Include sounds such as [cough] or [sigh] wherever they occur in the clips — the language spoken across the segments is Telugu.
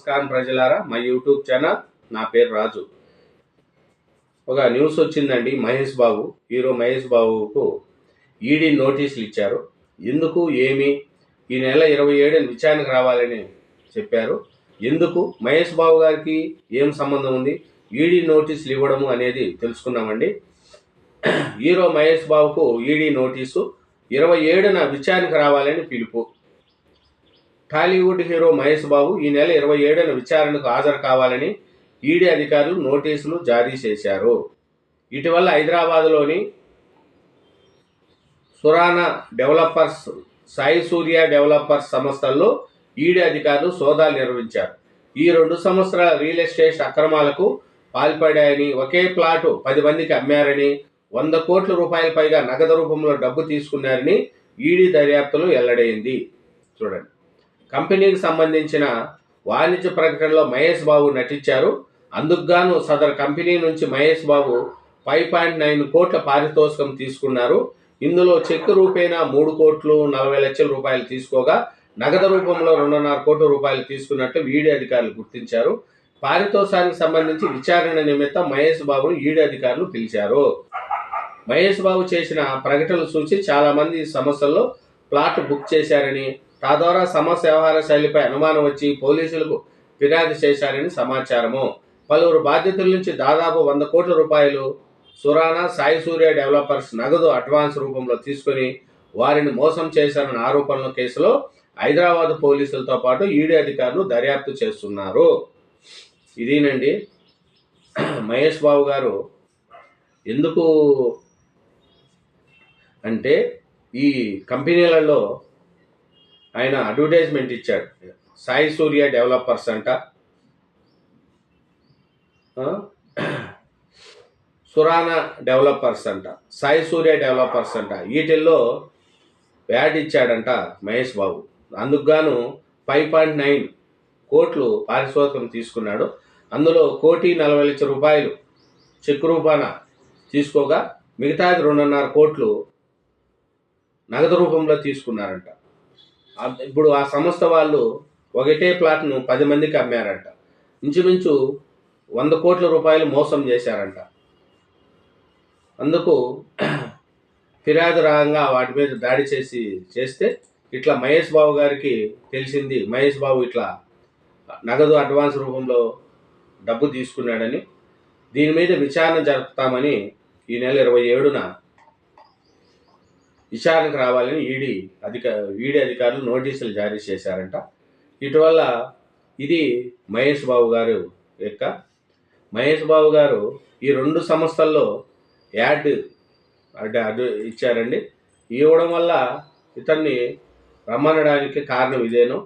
నమస్కారం ప్రజలారా మా యూట్యూబ్ ఛానల్ నా పేరు రాజు. ఒక న్యూస్ వచ్చిందండి మహేష్ బాబు హీరో మహేష్ బాబుకు ఈడీ నోటీసులు ఇచ్చారు. ఎందుకు ఏమి? ఈ నెల ఇరవై ఏడున విచారణకు రావాలని చెప్పారు. ఎందుకు? మహేష్ బాబు గారికి ఏం సంబంధం ఉంది? ఈడీ నోటీసులు ఇవ్వడము అనేది తెలుసుకున్నామండి. హీరో మహేష్ బాబుకు ఈడీ నోటీసు ఇరవై ఏడున విచారణకు రావాలని పిలుపు. టాలీవుడ్ హీరో మహేష్ బాబు ఈ నెల ఇరవై ఏడున విచారణకు హాజరు కావాలని ఈడీ అధికారులు నోటీసులు జారీ చేశారు. ఇటీవల హైదరాబాద్లోని సురానా డెవలపర్స్ సాయి సూర్య డెవలపర్స్ సంస్థల్లో ఈడీ అధికారులు సోదాలు నిర్వహించారు. ఈ రెండు సంవత్సరాల రియల్ ఎస్టేట్ అక్రమాలకు పాల్పడాయని ఒకే ప్లాటు పది మందికి అమ్మారని వంద కోట్ల రూపాయల పైగా నగదు రూపంలో డబ్బు తీసుకున్నారని ఈడీ దర్యాప్తులో వెల్లడైంది. చూడండి. కంపెనీకి సంబంధించిన వాణిజ్య ప్రకటనలో మహేష్ బాబు నటించారు. అందుకుగాను సదరు కంపెనీ నుంచి Mahesh Babu five point nine కోట్ల పారితోషికం తీసుకున్నారు. ఇందులో చెక్ రూపేణా మూడు కోట్లు నలభై లక్షల రూపాయలు తీసుకోగా నగదు రూపంలో రెండున్నర కోట్ల రూపాయలు తీసుకున్నట్టు ఈడీ అధికారులు గుర్తించారు. పారితోషానికి సంబంధించి విచారణ నిమిత్తం మహేష్ బాబును ఈడీ అధికారులు పిలిచారు. మహేష్ బాబు చేసిన ప్రకటనలు చూసి చాలా మంది ఈ సమస్యల్లో ప్లాట్ బుక్ చేశారని తద్వారా సమస్య వ్యవహార శైలిపై అనుమానం వచ్చి పోలీసులకు ఫిర్యాదు చేశారని సమాచారము. పలువురు బాధ్యతల నుంచి దాదాపు వంద కోట్ల రూపాయలు సురానా సాయి సూర్య డెవలపర్స్ నగదు అడ్వాన్స్ రూపంలో తీసుకుని వారిని మోసం చేశారన్న ఆరోపణల కేసులో హైదరాబాద్ పోలీసులతో పాటు ఈడీ అధికారులు దర్యాప్తు చేస్తున్నారు. ఇదేనండి. మహేష్ బాబు గారు ఎందుకు అంటే ఈ కంపెనీలలో ఆయన అడ్వర్టైజ్మెంట్ ఇచ్చాడు. సాయి సూర్య డెవలపర్స్ అంట. సురానా డెవలపర్స్ అంట. సాయి సూర్య డెవలపర్స్ అంట. వీటిల్లో వ్యాడ్ ఇచ్చాడంట మహేష్ బాబు. అందుకు గాను ఫైవ్ పాయింట్ నైన్ కోట్లు పారిశ్రామికం తీసుకున్నాడు. అందులో కోటి నలభై లక్షల రూపాయలు చెక్ రూపాన తీసుకోగా మిగతాది రెండున్నర కోట్లు నగదు రూపంలో తీసుకున్నారంట. ఇప్పుడు ఆ సంస్థ వాళ్ళు ఒకటే ప్లాట్ను పది మందికి అమ్మారంట. ఇంచుమించు వంద కోట్ల రూపాయలు మోసం చేశారంట. అందుకు [clears throat] ఫిర్యాదు రాగా వాటి మీద దాడి చేసి చేస్తే ఇట్లా మహేష్ బాబు గారికి తెలిసింది మహేష్ బాబు ఇట్లా నగదు అడ్వాన్స్ రూపంలో డబ్బు తీసుకున్నాడని దీని మీద విచారణ జరుపుతామని ఈ నెల ఇరవై ఏడున విచారణకు రావాలని ఈడీ అధిక ఈడీ అధికారులు నోటీసులు జారీ చేశారంట. ఇటువల్ల ఇది మహేష్ బాబు గారు యొక్క మహేష్ బాబు గారు ఈ రెండు సంస్థల్లో యాడ్ అంటే అది ఇచ్చారండి. ఇవ్వడం వల్ల ఇతన్ని రమ్మనడానికి కారణం ఇదేను.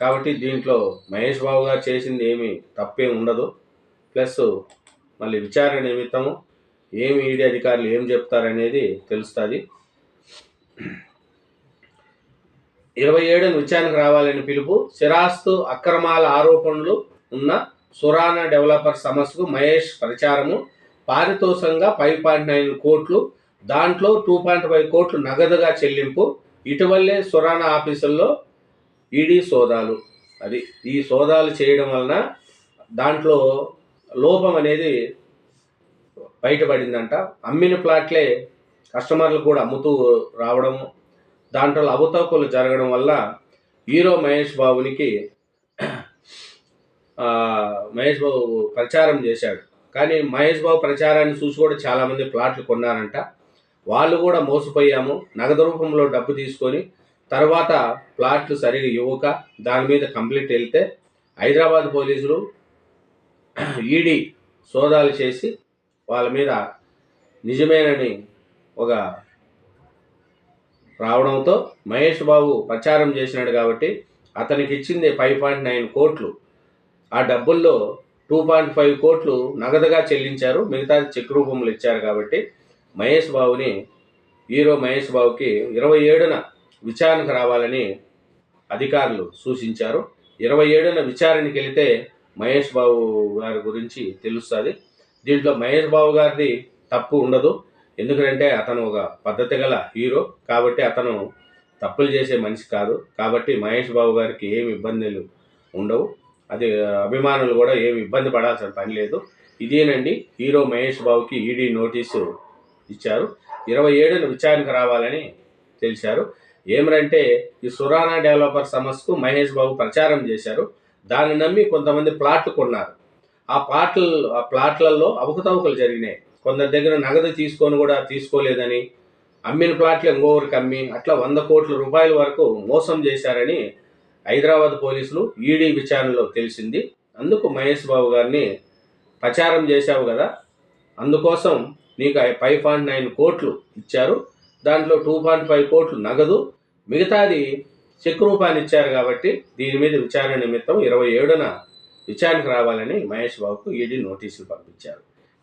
కాబట్టి దీంట్లో మహేష్ బాబు గారు చేసింది ఏమి తప్పేం ఉండదు. ప్లస్ మళ్ళీ విచారణ నిమిత్తము ఏమి ఈడీ అధికారులు ఏం చెప్తారనేది తెలుస్తుంది. ఇరవై ఏడు విచారణకు రావాలని పిలుపు సిరాస్తు అక్రమాల ఆరోపణలు ఉన్న సురానా డెవలపర్ సమస్యకు మహేష్ ప్రచారము పారితోషంగా ఫైవ్ పాయింట్ నైన్ కోట్లు దాంట్లో టూ పాయింట్ ఫైవ్ కోట్లు నగదుగా చెల్లింపు ఇటీవలే సురానా ఆఫీసుల్లో ఈడీ సోదాలు. అది ఈ సోదాలు చేయడం వలన దాంట్లో లోపం అనేది బయటపడిందంట. అమ్మిన ప్లాట్లే కస్టమర్లు కూడా అమ్ముతూ రావడము దాంట్లో అవతవకలు జరగడం వల్ల హీరో మహేష్ బాబునికి మహేష్ బాబు ప్రచారం చేశాడు. కానీ మహేష్ బాబు ప్రచారాన్ని చూసి కూడా చాలామంది ప్లాట్లు కొన్నారంట. వాళ్ళు కూడా మోసపోయాము. నగదు రూపంలో డబ్బు తీసుకొని తర్వాత ప్లాట్లు సరిగా ఇవ్వక దాని మీద కంప్లీట్ వెళ్తే హైదరాబాద్ పోలీసులు ఈడీ సోదాలు చేసి వాళ్ళ మీద నిజమేనని ఒక రావడంతో మహేష్ బాబు ప్రచారం చేసినాడు కాబట్టి అతనికి ఇచ్చింది ఫైవ్ పాయింట్ నైన్ కోట్లు. ఆ డబ్బుల్లో టూ పాయింట్ ఫైవ్ కోట్లు నగదుగా చెల్లించారు. మిగతా చెక్ రూపంలో ఇచ్చారు కాబట్టి మహేష్ బాబుని హీరో మహేష్ బాబుకి ఇరవై ఏడున విచారణకు రావాలని అధికారులు సూచించారు. ఇరవై ఏడున విచారణకి వెళితే మహేష్ బాబు గారి గురించి తెలుస్తుంది. దీంట్లో మహేష్ బాబు గారిది తప్పు ఉండదు. ఎందుకంటే అతను ఒక పద్ధతి గల హీరో కాబట్టి అతను తప్పులు చేసే మనిషి కాదు. కాబట్టి మహేష్ బాబు గారికి ఏమి ఇబ్బందులు ఉండవు. అది అభిమానులు కూడా ఏమి ఇబ్బంది పడాల్సిన పని లేదు. ఇదేనండి హీరో మహేష్ బాబుకి ఈడీ నోటీసు ఇచ్చారు. ఇరవై ఏడున విచారణకు రావాలని తెలిసారు ఏమరంటే ఈ సురానా డెవలపర్ సమస్యకు మహేష్ బాబు ప్రచారం చేశారు. దాన్ని నమ్మి కొంతమంది ప్లాట్లు కొన్నారు. ఆ ప్లాట్లు ఆ ప్లాట్లలో అవకతవకలు జరిగినాయి. కొందరి దగ్గర నగదు తీసుకొని కూడా తీసుకోలేదని అమ్మిన ప్లాట్లు ఇంకోవరికి అమ్మి అట్లా వంద కోట్ల రూపాయల వరకు మోసం చేశారని హైదరాబాద్ పోలీసులు ఈడీ విచారణలో తెలిసింది. అందుకు మహేష్ బాబు గారిని ప్రచారం చేశావు కదా అందుకోసం నీకు ఫైవ్ పాయింట్ నైన్ కోట్లు ఇచ్చారు. దాంట్లో టూ పాయింట్ ఫైవ్ కోట్లు నగదు మిగతాది చెక్ రూపాన్ని ఇచ్చారు కాబట్టి దీని మీద విచారణ నిమిత్తం ఇరవై ఏడున విచారణకు రావాలని మహేష్ బాబుకు ఈడీ నోటీసులు పంపించారు.